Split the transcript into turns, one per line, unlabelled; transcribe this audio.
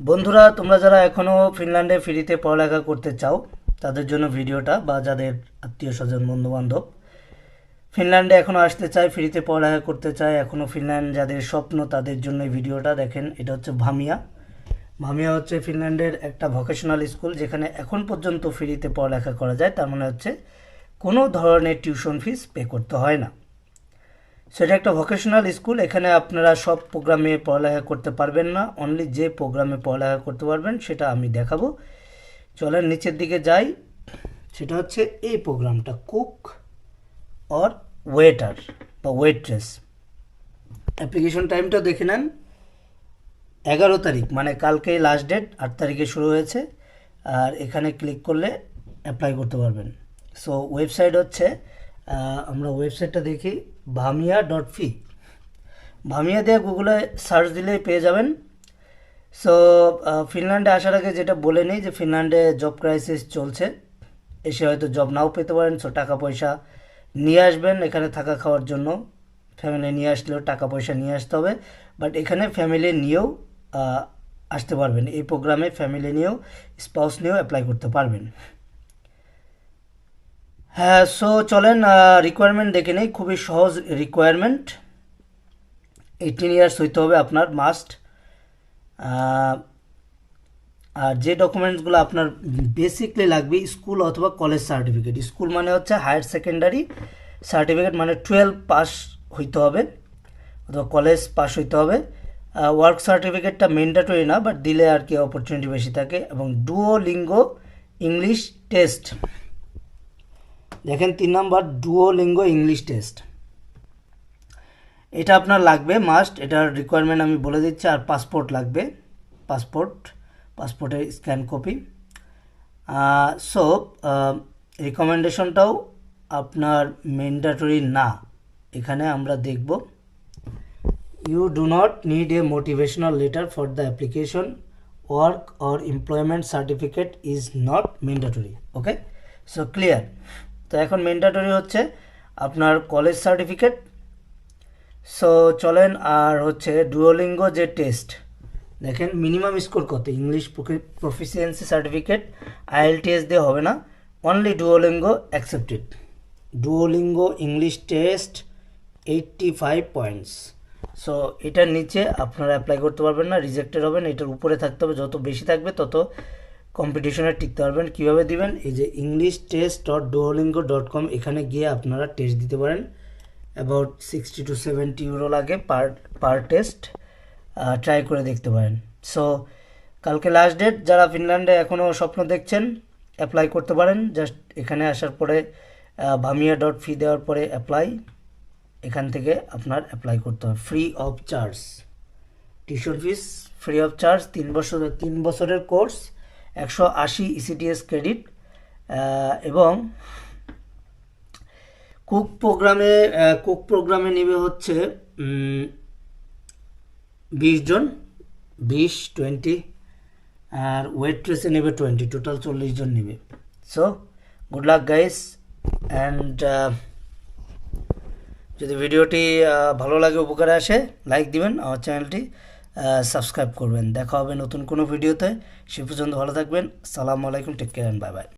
বন্ধুরা, তোমরা যারা এখনও ফিনল্যান্ডে ফ্রিতে পড়ালেখা করতে চাও, তাদের জন্য ভিডিওটা বা যাদের আত্মীয় স্বজন বন্ধুবান্ধব ফিনল্যান্ডে এখনও আসতে চায়, ফ্রিতে পড়ালেখা করতে চায় এখনও ফিনল্যান্ড যাদের স্বপ্ন, তাদের জন্য ভিডিওটা দেখেন। এটা হচ্ছে ভামিয়া। ভামিয়া হচ্ছে ফিনল্যান্ডের একটা ভোকেশনাল স্কুল যেখানে এখন পর্যন্ত ফ্রিতে পড়ালেখা করা যায়। তার মানে হচ্ছে কোনো ধরনের টিউশন ফিস পে করতে হয় না। সেটা একটা ভোকেশনাল স্কুল এখানে আপনারা সব প্রোগ্রামে পড়ালেখা করতে পারবেন না। অনলি যে প্রোগ্রামে পড়ালেখা করতে পারবেন, সেটা আমি দেখাবো। চলেন নিচের দিকে যাই। সেটা হচ্ছে এই প্রোগ্রামটা কুক অর ওয়েটার বা ওয়েট্রেস অ্যাপ্লিকেশন টাইমটা দেখে নেন। এগারো তারিখ মানে কালকেই লাস্ট ডেট আট তারিখে শুরু হয়েছে। আর এখানে ক্লিক করলে অ্যাপ্লাই করতে পারবেন। সো ওয়েবসাইট হচ্ছে আমরা ওয়েবসাইটটা দেখি ভামিয়া ডট ফি ভামিয়া দিয়ে গুগলে সার্চ দিলেই পেয়ে যাবেন। সো ফিনল্যান্ডে আসার আগে যেটা বলে নিই যে ফিনল্যান্ডে জব ক্রাইসিস চলছে। এসে হয়তো জব নাও পেতে পারেন সো টাকা পয়সা নিয়ে আসবেন এখানে থাকা খাওয়ার জন্য। ফ্যামিলি নিয়ে আসলেও টাকা পয়সা নিয়ে আসতে হবে বাট এখানে ফ্যামিলি নিয়েও আসতে পারবেন। এই প্রোগ্রামে ফ্যামিলি নিয়েও স্পাউস নিয়েও অ্যাপ্লাই করতে পারবেন। হ্যাঁ সো চলেন রিকোয়ারমেন্ট দেখে নেই, খুবই সহজ রিকোয়ারমেন্ট এইটিন ইয়ার্স হইতে হবে আপনার মাস্ট আর যে ডকুমেন্টসগুলো আপনার বেসিকলি লাগবে স্কুল অথবা কলেজ সার্টিফিকেট স্কুল মানে হচ্ছে হায়ার সেকেন্ডারি সার্টিফিকেট মানে টুয়েলভ পাস হইতে হবে, অথবা কলেজ পাস হইতে হবে। ওয়ার্ক সার্টিফিকেটটা মেন্ডাটরি না বাট দিলে আর কি অপরচুনিটি বেশি থাকে, এবং ডুও লিঙ্গো ইংলিশ টেস্ট দেখেন তিন নম্বর ডুওলিঙ্গো ইংলিশ টেস্ট এটা আপনার লাগবে মাস্ট এটার রিকোয়ারমেন্ট আমি বলে দিচ্ছি, আর পাসপোর্ট লাগবে পাসপোর্ট পাসপোর্টের স্ক্যান কপি সো রিকমেন্ডেশনটাও আপনার ম্যান্ডাটরি না। এখানে আমরা দেখব you do not need a motivational letter for the application work or employment certificate is not mandatory okay so clear তো এখন ম্যান্ডাটরি হচ্ছে আপনার কলেজ সার্টিফিকেট সো চলেন আর হচ্ছে ডুয়োলিঙ্গো যে টেস্ট দেখেন মিনিমাম স্কোর কত? ইংলিশ প্রফিসিয়েন্সি সার্টিফিকেট আইএলটিএস দিয়ে হবে না only Duolingo accepted Duolingo English test eighty five points so এটার নিচে আপনারা অ্যাপ্লাই করতে পারবেন না রিজেক্টেড হবেন, এটার উপরে থাকতে হবে, যত বেশি থাকবে তত কম্পিটিশনে টিকতে পারবেন। কীভাবে দিবেন? এই যে English test dot Duolingo dot com এখানে গিয়ে আপনারা টেস্ট দিতে পারেন। About sixty to seventy euro লাগে পার পার টেস্ট ট্রাই করে দেখতে পারেন। সো কালকে লাস্ট ডেট যারা ফিনল্যান্ডে এখনও স্বপ্ন দেখছেন অ্যাপ্লাই করতে পারেন। জাস্ট এখানে আসার পরে ভামিয়া ডট ফি দেওয়ার পরে অ্যাপ্লাই এখান থেকে আপনার অ্যাপ্লাই করতে হবে। Free of charge tuition fees free of charge তিন বছর, তিন বছরের কোর্স একশো আশি ইসিটিএস ক্রেডিট এবং কুক প্রোগ্রামে কুক প্রোগ্রামে নেবে হচ্ছে বিশ জন, বিশ, টোয়েন্টি, আর ওয়েট্রেসে নেবে টোয়েন্টি টোটাল চল্লিশ জন নেবে। So good luck guys and যদি ভিডিওটি ভালো লাগে, উপকারে আসে লাইক দিবেন আমার চ্যানেলটি সাবস্ক্রাইব করবেন। দেখা হবে নতুন কোনো ভিডিওতে সে পর্যন্ত ভালো থাকবেন। সালামু আলাইকুম। Take care bye bye